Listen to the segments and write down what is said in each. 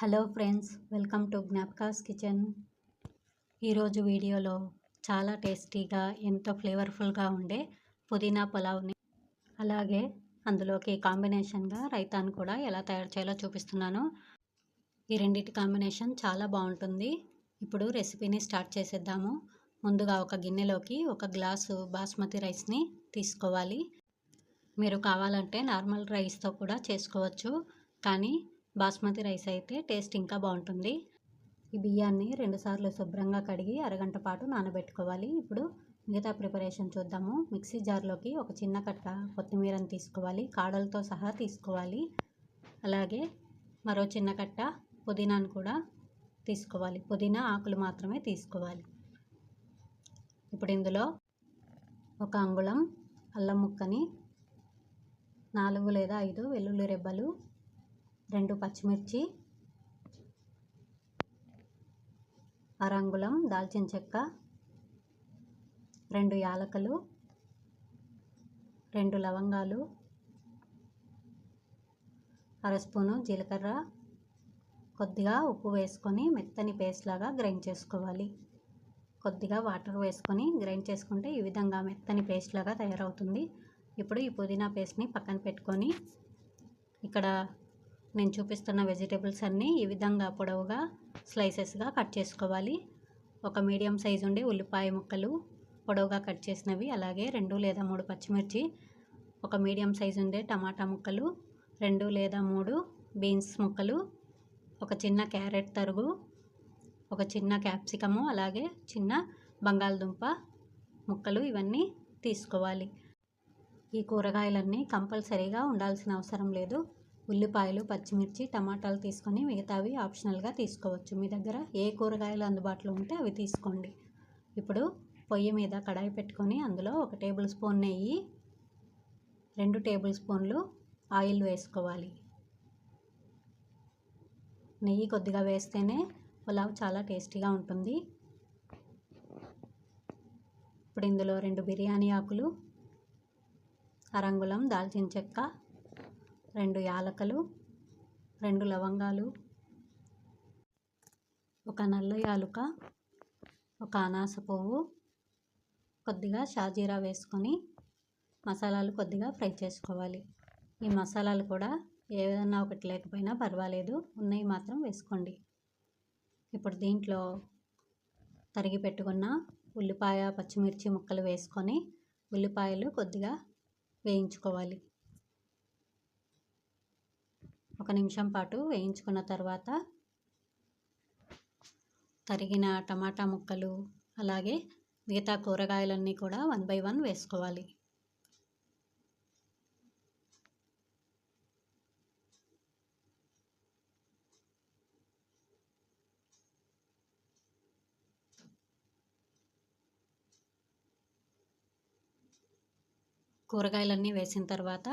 Hello friends welcome to Gnapaka's kitchen. ఈరోజు వీడియోలో చాలా టేస్టీగా ఎంతో ఫ్లేవర్ఫుల్గా ఉండే పుదీనా పులావ్ని అలాగే అందులోకి కాంబినేషన్గా రైతాను కూడా ఎలా తయారు చేయాలో చూపిస్తున్నాను. ఈ రెండింటి కాంబినేషన్ చాలా బాగుంటుంది. ఇప్పుడు రెసిపీని స్టార్ట్ చేసేద్దాము. ముందుగా ఒక గిన్నెలోకి ఒక గ్లాసు బాస్మతి రైస్ని తీసుకోవాలి. మీరు కావాలంటే నార్మల్ రైస్తో కూడా చేసుకోవచ్చు కానీ బాస్మతి రైస్ అయితే టేస్ట్ ఇంకా బాగుంటుంది. ఈ బియ్యాన్ని రెండుసార్లు శుభ్రంగా కడిగి అరగంట పాటు నానబెట్టుకోవాలి. ఇప్పుడు మిగతా ప్రిపరేషన్ చూద్దాము. మిక్సీ జార్లోకి ఒక చిన్న కట్ట కొత్తిమీరని తీసుకోవాలి. కాడలతో సహా తీసుకోవాలి. అలాగే మరో చిన్న కట్ట పుదీనాను కూడా తీసుకోవాలి. పుదీనా ఆకులు మాత్రమే తీసుకోవాలి. ఇప్పుడు ఇందులో ఒక అంగుళం అల్లం ముక్కని నాలుగు లేదా ఐదు వెల్లుల్లి రెబ్బలు రెండు పచ్చిమిర్చి అరంగుళం దాల్చిన చెక్క రెండు యాలకలు రెండు లవంగాలు అర స్పూను జీలకర్ర కొద్దిగా ఉప్పు వేసుకొని మెత్తని పేస్ట్ లాగా గ్రైండ్ చేసుకోవాలి. కొద్దిగా వాటర్ వేసుకొని గ్రైండ్ చేసుకుంటే ఈ విధంగా మెత్తని పేస్ట్ లాగా తయారవుతుంది. ఇప్పుడు ఈ పుదీనా పేస్ట్ని పక్కన పెట్టుకొని ఇక్కడ నేను చూపిస్తున్న వెజిటేబుల్స్ అన్నీ ఈ విధంగా పొడవుగా స్లైసెస్గా కట్ చేసుకోవాలి. ఒక మీడియం సైజు ఉండే ఉల్లిపాయ ముక్కలు పొడవుగా కట్ చేసినవి అలాగే రెండు లేదా మూడు పచ్చిమిర్చి ఒక మీడియం సైజు ఉండే టమాటా ముక్కలు రెండు లేదా మూడు బీన్స్ ముక్కలు ఒక చిన్న క్యారెట్ తరుగు ఒక చిన్న క్యాప్సికము అలాగే చిన్న బంగాళదుంప ముక్కలు ఇవన్నీ తీసుకోవాలి. ఈ కూరగాయలన్నీ కంపల్సరీగా ఉండాల్సిన అవసరం లేదు. ఉల్లిపాయలు పచ్చిమిర్చి టమాటాలు తీసుకొని మిగతావి ఆప్షనల్గా తీసుకోవచ్చు. మీ దగ్గర ఏ కూరగాయలు అందుబాటులో ఉంటే అవి తీసుకోండి. ఇప్పుడు పొయ్యి మీద కడాయి పెట్టుకొని అందులో ఒక టేబుల్ స్పూన్ నెయ్యి రెండు టేబుల్ స్పూన్లు ఆయిల్ వేసుకోవాలి. నెయ్యి కొద్దిగా వేస్తేనే పులావ్ చాలా టేస్టీగా ఉంటుంది. ఇప్పుడు ఇందులో రెండు బిర్యానీ ఆకులు అరంగుళం దాల్చిన చెక్క రెండు యాలకలు రెండు లవంగాలు ఒక నల్ల యాలుక ఒక అనాస పువ్వు కొద్దిగా షాజీరా వేసుకొని మసాలాలు కొద్దిగా ఫ్రై చేసుకోవాలి. ఈ మసాలాలు కూడా ఏదన్నా ఒకటి లేకపోయినా పర్వాలేదు ఉన్నవి మాత్రం వేసుకోండి. ఇప్పుడు దీంట్లో తరిగి పెట్టుకున్న ఉల్లిపాయ పచ్చిమిర్చి ముక్కలు వేసుకొని ఉల్లిపాయలు కొద్దిగా వేయించుకోవాలి. ఒక నిమిషం పాటు వేయించుకున్న తర్వాత తరిగిన టమాటా ముక్కలు అలాగే మిగతా కూరగాయలన్నీ కూడా వన్ బై వన్ వేసుకోవాలి. కూరగాయలన్నీ వేసిన తర్వాత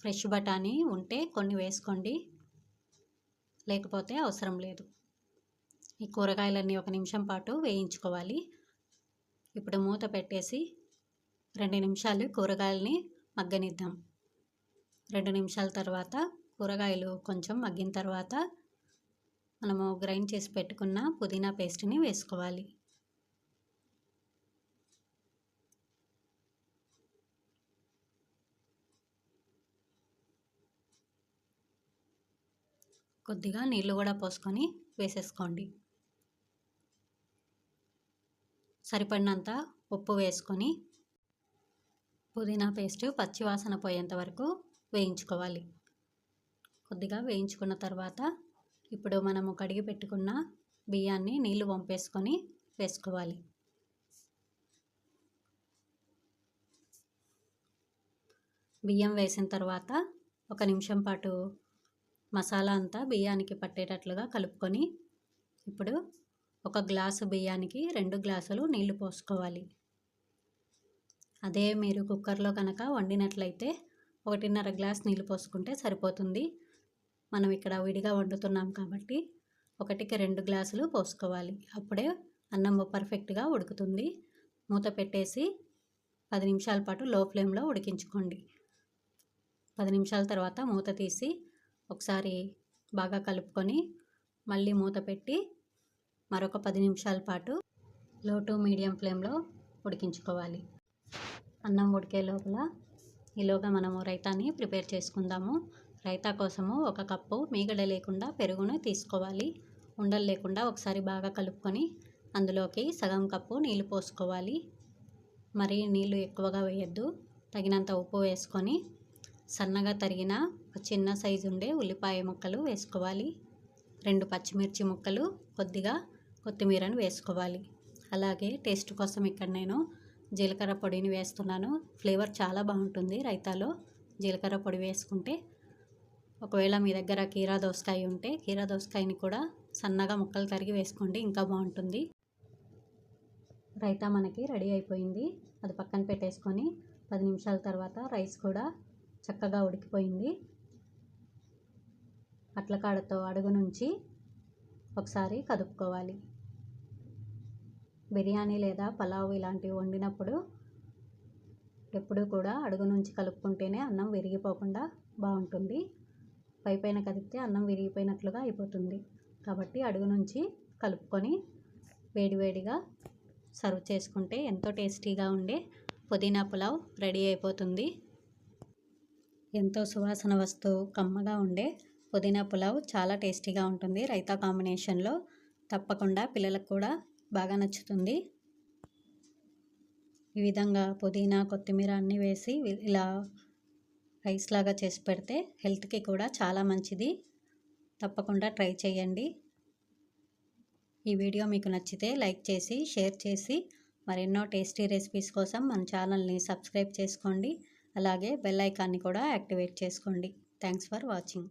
ఫ్రెష్ బఠానీ ఉంటే కొన్ని వేసుకోండి. లేకపోతే అవసరం లేదు. ఈ కూరగాయలన్నీ ఒక నిమిషం పాటు వేయించుకోవాలి. ఇప్పుడు మూత పెట్టేసి రెండు నిమిషాలు కూరగాయలని మగ్గనిద్దాం. రెండు నిమిషాల తర్వాత కూరగాయలు కొంచెం మగ్గిన తర్వాత మనము గ్రైండ్ చేసి పెట్టుకున్న పుదీనా పేస్ట్ని వేసుకోవాలి. కొద్దిగా నీళ్ళు కూడా పోసుకొని వేసేసుకోండి. సరిపడినంత ఉప్పు వేసుకొని పుదీనా పేస్ట్ పచ్చివాసన పోయేంత వరకు వేయించుకోవాలి. కొద్దిగా వేయించుకున్న తర్వాత ఇప్పుడు మనము కడిగి పెట్టుకున్న బియ్యాన్ని నీళ్ళు వంపేసుకొని వేసుకోవాలి. బియ్యం వేసిన తర్వాత ఒక నిమిషం పాటు మసాలా అంతా బియ్యానికి పట్టేటట్లుగా కలుపుకొని ఇప్పుడు ఒక గ్లాసు బియ్యానికి రెండు గ్లాసులు నీళ్ళు పోసుకోవాలి. అదే మీరు కుక్కర్లో కనుక వండినట్లయితే ఒకటిన్నర గ్లాస్ నీళ్ళు పోసుకుంటే సరిపోతుంది. మనం ఇక్కడ విడిగా వండుతున్నాం కాబట్టి ఒకటికి రెండు గ్లాసులు పోసుకోవాలి. అప్పుడే అన్నం పర్ఫెక్ట్గా ఉడుకుతుంది. మూత పెట్టేసి పది నిమిషాల పాటు లో ఫ్లేమ్లో ఉడికించుకోండి. పది నిమిషాల తర్వాత మూత తీసి ఒకసారి బాగా కలుపుకొని మళ్ళీ మూత పెట్టి మరొక పది నిమిషాల పాటు లో టు మీడియం ఫ్లేమ్లో ఉడికించుకోవాలి. అన్నం ఉడికే లోపల ఈలోగా మనము రైతాని ప్రిపేర్ చేసుకుందాము. రైతా కోసము ఒక కప్పు మీగడ లేకుండా పెరుగును తీసుకోవాలి. ఉండలు లేకుండా ఒకసారి బాగా కలుపుకొని అందులోకి సగం కప్పు నీళ్ళు పోసుకోవాలి. మరి నీళ్ళు ఎక్కువగా వేయద్దు. తగినంత ఉప్పు వేసుకొని సన్నగా తరిగిన ఒక చిన్న సైజు ఉండే ఉల్లిపాయ ముక్కలు వేసుకోవాలి. రెండు పచ్చిమిర్చి ముక్కలు కొద్దిగా కొత్తిమీరను వేసుకోవాలి. అలాగే టేస్ట్ కోసం ఇక్కడ నేను జీలకర్ర పొడిని వేస్తున్నాను. ఫ్లేవర్ చాలా బాగుంటుంది రైతాలో. జీలకర్ర పొడి వేసుకుంటే ఒకవేళ మీ దగ్గర కీరా దోసకాయ ఉంటే కీరా దోసకాయని కూడా సన్నగా ముక్కలు తరిగి వేసుకోండి ఇంకా బాగుంటుంది. రైతా మనకి రెడీ అయిపోయింది. అది పక్కన పెట్టేసుకొని పది నిమిషాల తర్వాత రైస్ కూడా చక్కగా ఉడికిపోయింది. అట్లకాడతో అడుగు నుంచి ఒకసారి కదుపుకోవాలి. బిర్యానీ లేదా పలావ్ ఇలాంటివి వండినప్పుడు ఎప్పుడూ కూడా అడుగు నుంచి కలుపుకుంటేనే అన్నం విరిగిపోకుండా బాగుంటుంది. పై పైన కదిపితే అన్నం విరిగిపోయినట్లుగా అయిపోతుంది. కాబట్టి అడుగు నుంచి కలుపుకొని వేడివేడిగా సర్వ్ చేసుకుంటే ఎంతో టేస్టీగా ఉండే పుదీనా పులావ్ రెడీ అయిపోతుంది. ఎంతో సువాసన వస్తూ కమ్మగా ఉండే పుదీనా పులావ్ చాలా టేస్టీగా ఉంటుంది. రైతా కాంబినేషన్లో తప్పకుండా పిల్లలకు కూడా బాగా నచ్చుతుంది. ఈ విధంగా పుదీనా కొత్తిమీర అన్నీ వేసి ఇలా రైస్ లాగా చేసి పెడితే హెల్త్కి కూడా చాలా మంచిది. తప్పకుండా ట్రై చేయండి. ఈ వీడియో మీకు నచ్చితే లైక్ చేసి షేర్ చేసి మరెన్నో టేస్టీ రెసిపీస్ కోసం మన ఛానల్ని సబ్స్క్రైబ్ చేసుకోండి. అలాగే బెల్ ఐకాన్ని కూడా యాక్టివేట్ చేసుకోండి. Thanks for watching.